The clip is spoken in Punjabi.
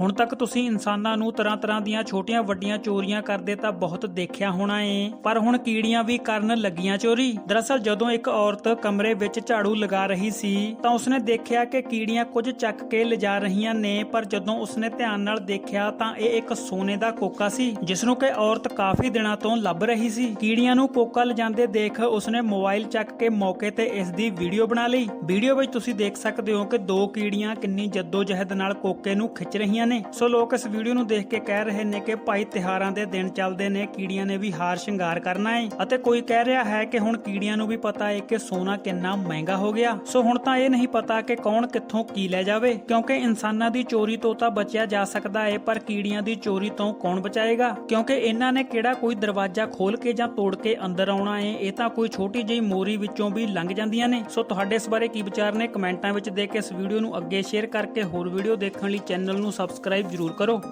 ਹੁਣ ਤੱਕ ਤੁਸੀਂ ਇਨਸਾਨਾਂ ਨੂੰ ਤਰ੍ਹਾਂ-ਤਰ੍ਹਾਂ ਦੀਆਂ ਛੋਟੀਆਂ ਵੱਡੀਆਂ ਚੋਰੀਆਂ ਕਰਦੇ ਤਾਂ ਬਹੁਤ ਦੇਖਿਆ ਹੋਣਾ ਏ। ਪਰ ਹੁਣ ਕੀੜੀਆਂ ਵੀ ਕਰਨ ਲੱਗੀਆਂ ਚੋਰੀ। ਦਰਅਸਲ ਜਦੋਂ ਇੱਕ ਔਰਤ ਕਮਰੇ ਵਿੱਚ ਝਾੜੂ ਲਗਾ ਰਹੀ ਸੀ, ਤਾਂ ਉਸਨੇ ਦੇਖਿਆ ਕਿ ਕੀੜੀਆਂ ਕੁਝ ਚੱਕ ਕੇ ਲਿਜਾ ਰਹੀਆਂ ਨੇ, ਪਰ ਜਦੋਂ ਉਸਨੇ ਧਿਆਨ ਨਾਲ ਦੇਖਿਆ ਤਾਂ ਇਹ ਇੱਕ ਸੋਨੇ ਦਾ ਕੋਕਾ ਸੀ ਜਿਸ ਨੂੰ ਕਿ ਔਰਤ ਕਾਫੀ ਦਿਨਾਂ ਤੋਂ ਲੱਭ ਰਹੀ ਸੀ। ਕੀੜੀਆਂ ਨੂੰ ਕੋਕਾ ਲਿਜਾਂਦੇ ਦੇਖ ਉਸਨੇ ਮੋਬਾਈਲ ਚੱਕ ਕੇ ਮੌਕੇ ਤੇ ਇਸ ਦੀ ਵੀਡੀਓ ਬਣਾ ਲਈ। ਵੀਡੀਓ ਵਿੱਚ ਤੁਸੀਂ ਦੇਖ ਸਕਦੇ ਹੋ ਕਿ ਦੋ ਕੀੜੀਆਂ ਕਿੰਨੀ ਜਹਿਦ ਨਾਲ ਕੋਕੇ ਨੂੰ ਖਿੱਚ ਰਹੀਆਂ ਨੇ। ਸੋ ਲੋਕ ਇਸ ਵੀਡੀਓ ਨੂੰ ਦੇਖ ਕੇ ਕਹਿ ਰਹੇ ਨੇ ਕਿ ਭਾਈ ਤਿਹਾਰਾਂ ਦੇ ਦਿਨ ਚੱਲਦੇ ਨੇ, ਕੀੜੀਆਂ ਨੇ ਵੀ ਹਾਰ ਸ਼ਿੰਗਾਰ ਕਰਨਾ ਹੈ ਅਤੇ ਕੋਈ ਕਹਿ ਰਿਹਾ ਹੈ ਕਿ ਹੁਣ ਕੀੜੀਆਂ ਨੂੰ ਵੀ ਪਤਾ ਹੈ ਕਿ ਸੋਨਾ ਕਿੰਨਾ ਮਹਿੰਗਾ ਹੋ ਗਿਆ। ਸੋ ਹੁਣ ਤਾਂ ਇਹ ਨਹੀਂ ਪਤਾ ਕਿ ਕੌਣ ਕਿੱਥੋਂ ਕੀ ਲੈ ਜਾਵੇ, ਕਿਉਂਕਿ ਇਨਸਾਨਾਂ ਦੀ ਚੋਰੀ ਤੋਂ ਤਾਂ ਬਚਿਆ ਜਾ ਸਕਦਾ ਹੈ ਪਰ ਕੀੜੀਆਂ ਦੀ ਚੋਰੀ ਤੋਂ ਕੌਣ ਬਚਾਏਗਾ? ਕਿਉਂਕਿ ਇਹਨਾਂ ਨੇ ਕਿਹੜਾ ਕੋਈ ਦਰਵਾਜ਼ਾ ਖੋਲ ਕੇ ਜਾਂ ਤੋੜ ਕੇ ਅੰਦਰ ਆਉਣਾ ਹੈ ਇਹ ਤਾਂ ਕੋਈ ਛੋਟੀ ਜਿਹੀ ਮੋਰੀ ਵਿੱਚੋਂ ਵੀ ਲੰਘ ਜਾਂਦੀਆਂ ਨੇ। ਸੋ ਤੁਹਾਡੇ ਇਸ ਬਾਰੇ ਕੀ ਵਿਚਾਰ ਨੇ? ਕਮੈਂਟਾਂ ਵਿੱਚ ਦੇ ਕੇ ਇਸ ਵੀਡੀਓ ਨੂੰ ਅੱਗੇ ਸ਼ੇਅਰ ਕਰਕੇ ਹੋਰ ਵੀਡੀਓ ਦੇਖਣ ਲਈ ਚੈਨਲ ਨੂੰ ਸਬਸਕ੍ਰਾਈਬ ਜ਼ਰੂਰ ਕਰੋ।